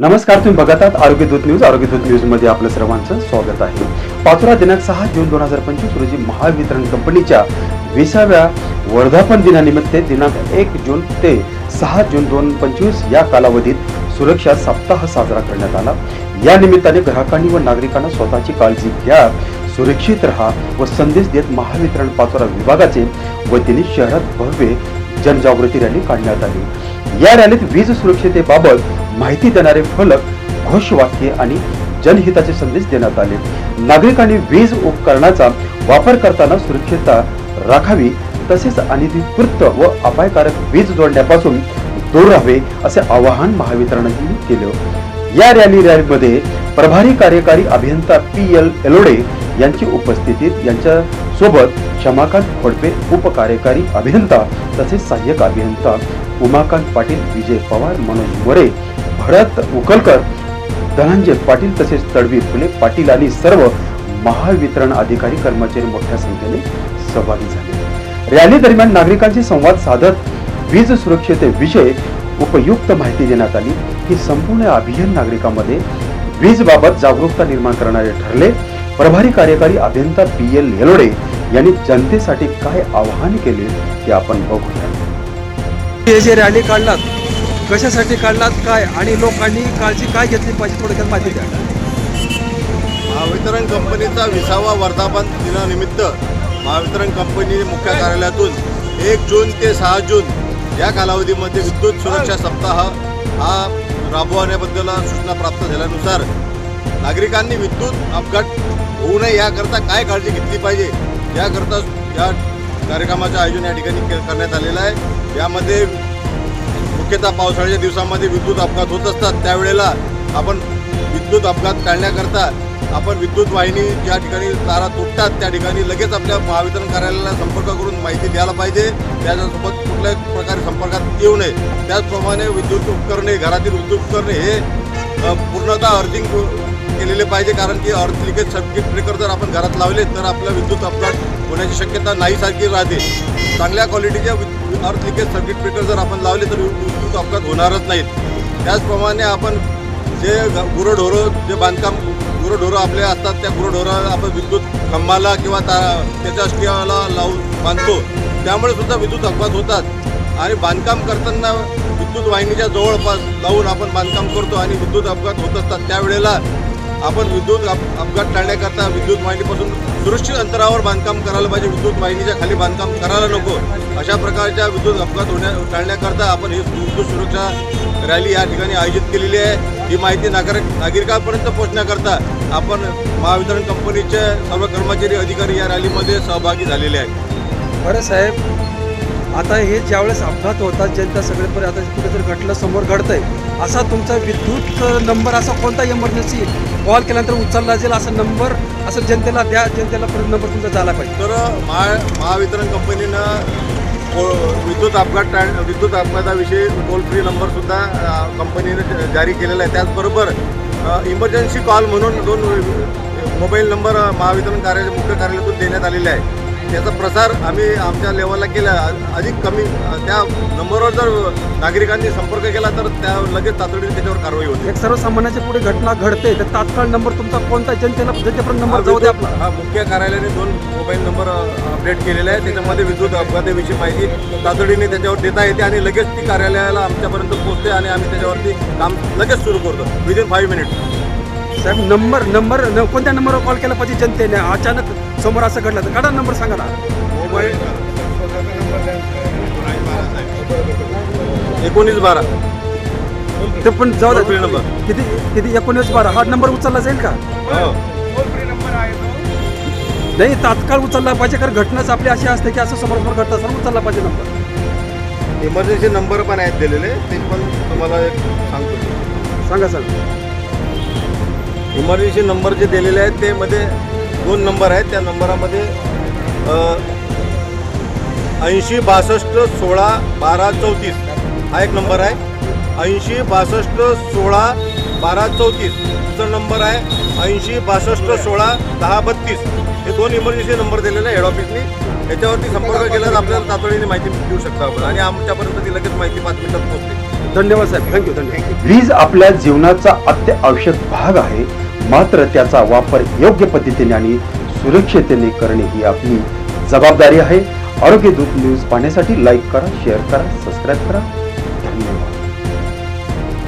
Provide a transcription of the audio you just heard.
नमस्कार तुम्ही बघत आहात आरोग्य दूत न्यूज. आरोग्य दूत न्यूजमध्ये आपलं सर्वांचं स्वागत आहे. पाचोरा दिनांक सहा जून दोन हजार पंचवीस रोजी महावितरण कंपनीच्या विसाव्या वर्धापन दिनानिमित्त दिनांक एक जून ते सहा जून दोन पंचवीस या कालावधीत सुरक्षा सप्ताह साजरा करण्यात आला. या निमित्ताने ग्राहकांनी व नागरिकांना स्वतःची काळजी घ्या सुरक्षित राहा व संदेश देत महावितरण पाचोरा विभागाचे वतीने शहरात भव्य जनजागृती रॅली काढण्यात आली. या रॅलीत वीज सुरक्षतेबाबत माहिती देणारे फलक घोषवाक्य आणि जनहिताचे संदेश देण्यात आले. नागरिकांनी वीज उपकरणाचा वापर करताना सुरक्षितता राखावी तसेच अनधिकृत व अपायकारक वीज जोडण्यापासून दूर राहावे असे आवाहन महावितरणाने केलं. या रॅली रॅलीमध्ये प्रभारी कार्यकारी अभियंता पी एल एलोडे यांची उपस्थितीत यांच्या सोबत क्षमाकांत खोडपे उपकार्यकारी अभियंता तसेच सहाय्यक अभियंता उमाकांत पाटील विजय पवार मनोज मोरे भरत उकलकर धनंजय पाटील तसेच तडवी फुले पाटील आणि सर्व महावितरण अधिकारी कर्मचारी मोठ्या संख्येने सहभागी झाले. रॅली दरम्यान नागरिकांशी संवाद साधत वीज सुरक्षतेविषयी उपयुक्त माहिती देण्यात आली. ही संपूर्ण अभियान नागरिकांमध्ये वीज बाबत जागरूकता निर्माण करणारे ठरले. प्रभारी कार्यकारी अभियंता पी एल येलोडे यांनी जनतेसाठी काय आवाहन केले ते आपण बघूया. हे जे रॅली काढलात कशासाठी काढलात काय? आणि लोकांनी काळजी काय घेतली पाहिजे थोडक्यात माहिती द्या. महावितरण कंपनीचा विसावा वर्धापन दिनानिमित्त महावितरण कंपनी मुख्य कार्यालयातून एक जून ते सहा जून या कालावधीमध्ये विद्युत सुरक्षा सप्ताह हा राबवण्याबद्दल सूचना प्राप्त झाल्यानुसार नागरिकांनी विद्युत अपघात होऊ नये याकरता काय काळजी घेतली पाहिजे याकरता या कार्यक्रमाचं आयोजन या ठिकाणी करण्यात आलेलं आहे. यामध्ये मुख्यतः पावसाळ्याच्या दिवसामध्ये विद्युत अपघात होत असतात. त्यावेळेला आपण विद्युत अपघात टाळण्याकरता आपण विद्युत वाहिनी ज्या ठिकाणी तारा तुटतात त्या ठिकाणी लगेच आपल्या महावितरण कार्यालयाला संपर्क करून माहिती द्यायला पाहिजे. त्याच्यासोबत कुठल्याही प्रकारे संपर्कात येऊ नये. त्याचप्रमाणे विद्युत उपकरणे घरातील विद्युत उपकरणे हे पूर्णतः अर्थिंग केलेले पाहिजे. कारण की अर्थ लिकेज सर्किट ब्रेकर जर आपण घरात लावले तर आपला विद्युत अपघात होण्याची शक्यता नाहीसारखी राहते. चांगल्या क्वालिटीच्या अर्थ लिकेज सर्किट ब्रेकर जर आपण लावले तर विद्युत अपघात होणारच नाहीत. त्याचप्रमाणे आपण जे ग- गुरंढोरं जे बांधकाम गुरंढोरं आपले असतात त्या गुरंढोराला आपण विद्युत खांबाला किंवा ता त्याच्या स्टियाला लावून बांधतो. त्यामुळे सुद्धा विद्युत अपघात होतात. आणि बांधकाम करताना विद्युत वाहिनीच्या जवळपास लावून आपण बांधकाम करतो आणि विद्युत अपघात होत असतात. त्यावेळेला आपण विद्युत अप अपघात टाळण्याकरता विद्युत वाहिनीपासून सुरक्षित अंतरावर बांधकाम करायला पाहिजे. विद्युत वाहिनीच्या खाली बांधकाम करायला नको. अशा प्रकारच्या विद्युत अपघात होण्या टाळण्याकरता आपण ही विद्युत सुरक्षा रॅली या ठिकाणी आयोजित केलेली आहे. ही माहिती नागरिक नागरिकांपर्यंत पोहोचण्याकरता आपण महावितरण कंपनीचे सर्व कर्मचारी अधिकारी या रॅलीमध्ये सहभागी झालेले आहेत. बरं साहेब आता हे ज्यावेळेस अपघात होतात जनता सगळेपर्यंत आता कुठेतरी घटलं समोर घडतंय. असा तुमचा विद्युत नंबर असा कोणता इमर्जन्सी कॉल केल्यानंतर उचलला जाईल असा नंबर असं जनतेला द्या जनतेला परत नंबर तुमचा झाला पाहिजे. तर महा महावितरण कंपनीनं विद्युत अपघात टाळ विद्युत अपघाताविषयी टोल फ्री नंबरसुद्धा कंपनीने जारी केलेला आहे. त्याचबरोबर इमर्जन्सी कॉल म्हणून दोन मोबाईल नंबर महावितरण कार्यालय मुख्य कार्यालयातून देण्यात आलेले आहे. त्याचा प्रसार आम्ही आमच्या लेवलला केला. अधिक कमी त्या नंबरवर जर नागरिकांनी संपर्क केला तर त्या लगेच तातडीने त्याच्यावर कारवाई होते. एक सर्वसामान्याच्या पुढे घटना घडते तर तात्काळ नंबर तुमचा कोणता जनतेला जनतेपर्यंत नंबर जाऊ दे आपला हा मुख्य कार्यालयाने दोन मोबाईल नंबर अपडेट केलेले आहे त्याच्यामध्ये विद्युत अपघाताविषयी माहिती तातडीने त्याच्यावर देता येते आणि लगेच ती कार्यालयाला आमच्यापर्यंत पोहोचते आणि आम्ही त्याच्यावरती काम लगेच सुरू करतो. विदिन फाईव्ह मिनिट साहेब नंबर नंबर न- कोणत्या नंबरवर कॉल केला पाहिजे जनतेने? अचानक समोर असं घडलं तर काढा नंबर सांगा ना. मोबाईल. एकोणीस बारा. ते पण जाऊ द्या number. किती किती? एकोणीस बारा. हा नंबर उचलला जाईल का? हो. नाही तात्काळ उचलला पाहिजे कारण घटनाच आपली अशी असते की असं समोर समोर असं उचलला पाहिजे नंबर. इमर्जन्सी नंबर पण आहेत दिलेले ते पण तुम्हाला एक सांगतो. सांगा सांगा. इमर्जन्सी नंबर जे दिलेले आहेत ते मध्ये दोन नंबर आहेत. त्या नंबरामध्ये ऐंशी बासष्ट सोळा बारा चौतीस हा एक नंबर आहे. ऐंशी बासष्ट सोळा बारा चौतीसचा नंबर आहे. ऐंशी बासष्ट सोळा दहा बत्तीस. हे दोन इमर्जन्सी नंबर दिलेले हेड ऑफिसनी याच्यावरती संपर्क केल्यावर आपल्याला तातडीने माहिती देऊ शकता आपण. आणि आमच्यापर्यंत ती लगेच माहिती पाच मिनिटात पोहोचते. धन्यवाद साहेब. थँक्यू धन्यवाद वीज आपल्या जीवनाचा अत्यावश्यक भाग आहे. मात्र त्याचा वापर योग्य पद्धतीने आणि सुरक्षितेने करणे ही आपली जबाबदारी आहे. आरोग्य दूत न्यूज पाहण्यासाठी लाईक करा शेअर करा सबस्क्राईब करा.